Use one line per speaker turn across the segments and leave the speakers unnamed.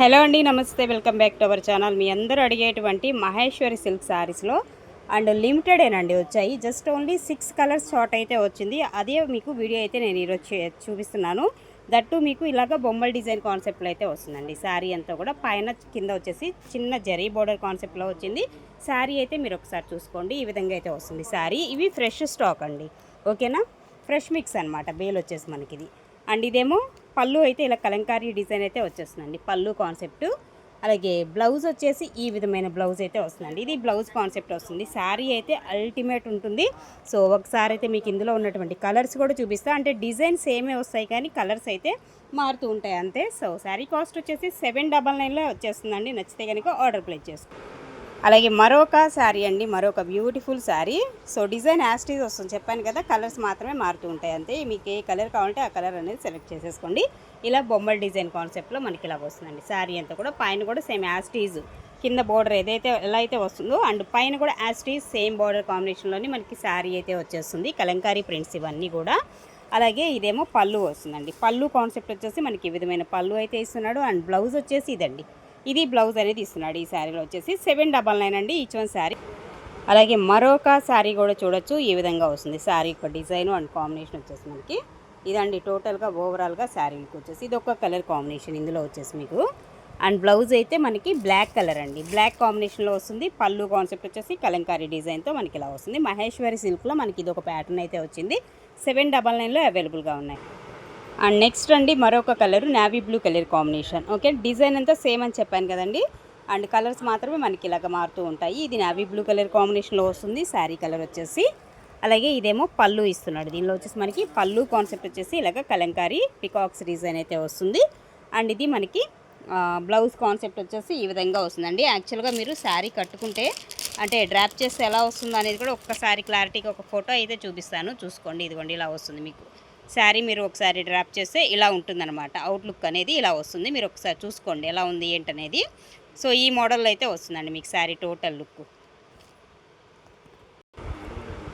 Hello అండి నమస్తే. Welcome back to our channel. మీ అందరూ అడిగేటువంటి మహేశ్వరి సిల్క్ శారీస్లో అండ్ లిమిటెడేనండి వచ్చాయి. Just only six colours short అయితే వచ్చింది. అదే మీకు వీడియో అయితే నేను ఈరోజు చూపిస్తున్నాను. దట్టు మీకు ఇలాగ బొమ్మల డిజైన్ కాన్సెప్ట్లో అయితే వస్తుందండి. శారీ అంతా కూడా పైన కింద వచ్చేసి చిన్న జరీ బోర్డర్ కాన్సెప్ట్లో వచ్చింది. శారీ అయితే మీరు ఒకసారి చూసుకోండి. ఈ విధంగా అయితే వస్తుంది శారీ ఇవి ఫ్రెష్ స్టాక్ అండి. ఓకేనా? ఫ్రెష్ మిక్స్ అనమాట బేల్ వచ్చేసి మనకి ఇది అండ్ ఇదేమో పళ్ళు అయితే ఇలా కలంకారీ డిజైన్ అయితే వచ్చేస్తుందండి. పళ్ళు కాన్సెప్ట్. అలాగే బ్లౌజ్ వచ్చేసి ఈ విధమైన బ్లౌజ్ అయితే వస్తుందండి. ఇది బ్లౌజ్ కాన్సెప్ట్ వస్తుంది. శారీ అయితే అల్టిమేట్ ఉంటుంది. సో ఒకసారి అయితే మీకు ఇందులో ఉన్నటువంటి కలర్స్ కూడా చూపిస్తా. అంటే డిజైన్ సేమే వస్తాయి కానీ కలర్స్ అయితే మారుతూ ఉంటాయి అంతే. సో శారీ కాస్ట్ వచ్చేసి సెవెన్ డబల్ నైన్లో వచ్చేస్తుందండి. నచ్చితే కనుక ఆర్డర్ ప్లేస్ చేసుకోండి. అలాగే మరొక శారీ అండి మరొక beautiful sari. So design as it is వస్తుంది. చెప్పాను కదా కలర్స్ మాత్రమే మారుతూ ఉంటాయి అంతే. మీకు ఏ కలర్ కావాలంటే ఆ కలర్ అనేది సెలెక్ట్ చేసేసుకోండి. ఇలా బొమ్మల డిజైన్ కాన్సెప్ట్లో మనకి ఇలా వస్తుందండి. శారీ అంతా కూడా పైన కూడా సేమ్ యాస్టీజ్ కింద బోర్డర్ ఏదైతే ఎలా అయితే వస్తుందో అండ్ పైన కూడా యాస్టీజ్ సేమ్ బోర్డర్ కాంబినేషన్లోనే మనకి శారీ అయితే వచ్చేస్తుంది. కలంకారీ ప్రింట్స్ ఇవన్నీ కూడా. అలాగే ఇదేమో పళ్ళు వస్తుందండి. పళ్ళు కాన్సెప్ట్ వచ్చేసి మనకి ఈ విధమైన పళ్ళు అయితే ఇస్తున్నాడు. అండ్ బ్లౌజ్ వచ్చేసి ఇదండి. ఇది బ్లౌజ్ అనేది ఇస్తున్నాడు ఈ శారీలో వచ్చేసి సెవెన్ డబల్ నైన్ అండి ఈచ్ వన్ శారీ. అలాగే మరొక శారీ కూడా చూడొచ్చు ఈ విధంగా వస్తుంది. శారీ యొక్క డిజైన్ అండ్ కాంబినేషన్ వచ్చేసి మనకి ఇదండి టోటల్గా ఓవరాల్గా శారీకి వచ్చేసి ఇది ఒక కలర్ కాంబినేషన్ ఇందులో వచ్చేసి మీకు. అండ్ బ్లౌజ్ అయితే మనకి బ్లాక్ కలర్ అండి. బ్లాక్ కాంబినేషన్లో వస్తుంది పళ్ళు కాన్సెప్ట్ వచ్చేసి కలంకారీ డిజైన్తో మనకి ఇలా వస్తుంది. మహేశ్వరి సిల్క్లో మనకి ఇది ఒక ప్యాటర్న్ అయితే వచ్చింది. సెవెన్ డబల్ నైన్లో అవైలబుల్గా ఉన్నాయి. అండ్ నెక్స్ట్ అండి మరొక colour navy blue colour combination okay design అంతా సేమ్ అని చెప్పాను కదండి. అండ్ కలర్స్ మాత్రమే మనకి ఇలాగ మారుతూ ఉంటాయి. ఇది నావీ బ్లూ కలర్ కాంబినేషన్లో వస్తుంది శారీ కలర్ వచ్చేసి. అలాగే ఇదేమో పళ్ళు ఇస్తున్నాడు. దీనిలో వచ్చేసి మనకి పళ్ళు కాన్సెప్ట్ వచ్చేసి ఇలాగ కలంకారీ పికాక్స్ డిజైన్ అయితే వస్తుంది. అండ్ ఇది మనకి బ్లౌజ్ కాన్సెప్ట్ వచ్చేసి ఈ విధంగా వస్తుందండి. యాక్చువల్గా మీరు శారీ కట్టుకుంటే అంటే డ్రాప్ చేస్తే ఎలా వస్తుందో అనేది కూడా ఒక్కసారి క్లారిటీగా ఒక ఫోటో అయితే చూపిస్తాను. చూసుకోండి ఇదిగోండి ఇలా వస్తుంది మీకు. శారీ మీరు ఒకసారి డ్రాప్ చేస్తే ఇలా ఉంటుందన్నమాట. అవుట్లుక్ అనేది ఇలా వస్తుంది. మీరు ఒకసారి చూసుకోండి ఎలా ఉంది ఏంటనేది. సో ఈ మోడల్లో అయితే వస్తుందండి మీకు శారీ టోటల్ లుక్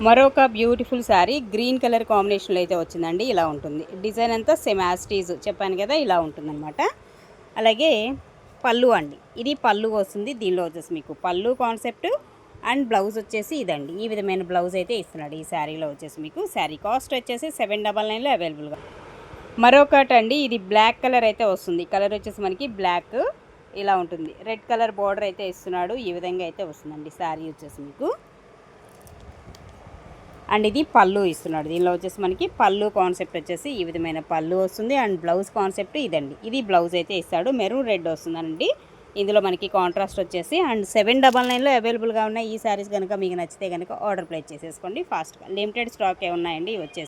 మరొక బ్యూటిఫుల్ శారీ గ్రీన్ కలర్ కాంబినేషన్లో అయితే వచ్చిందండి. ఇలా ఉంటుంది. డిజైన్ అంతా సేమ్ యాస్టీజ్ చెప్పాను కదా ఇలా ఉంటుందన్నమాట. అలాగే పళ్ళు అండి. ఇది పళ్ళు వస్తుంది దీనిలో వచ్చేసి మీకు. పళ్ళు కాన్సెప్ట్ అండ్ బ్లౌజ్ వచ్చేసి ఇదండి. ఈ విధమైన బ్లౌజ్ అయితే ఇస్తున్నాడు. ఈ శారీలో వచ్చేసి మీకు శారీ కాస్ట్ వచ్చేసి సెవెన్ డబల్ నైన్లో అవైలబుల్గా మరొకటి అండి ఇది బ్లాక్ కలర్ అయితే వస్తుంది. కలర్ వచ్చేసి మనకి బ్లాక్ ఇలా ఉంటుంది. రెడ్ కలర్ బార్డర్ అయితే ఇస్తున్నాడు. ఈ విధంగా అయితే వస్తుందండి శారీ వచ్చేసి మీకు. అండ్ ఇది పళ్ళు ఇస్తున్నాడు. దీనిలో వచ్చేసి మనకి పళ్ళు కాన్సెప్ట్ వచ్చేసి ఈ విధమైన పళ్ళు వస్తుంది. అండ్ బ్లౌజ్ కాన్సెప్ట్ ఇదండి. ఇది బ్లౌజ్ అయితే ఇస్తాడు. మెరూన్ రెడ్ వస్తుందండి. ఇందులో మనకి కాంట్రాస్ట్ వచ్చేసి అండ్ సెవెన్ డబల్ నైన్లో అవైలబుల్గా ఉన్నాయి ఈ శారీస్ కనుక మీకు నచ్చితే కనుక ఆర్డర్ ప్లేస్ చేసేసుకోండి ఫాస్ట్గా లిమిటెడ్ స్టాక్ ఏ ఉన్నాయండి ఇవి వచ్చేసి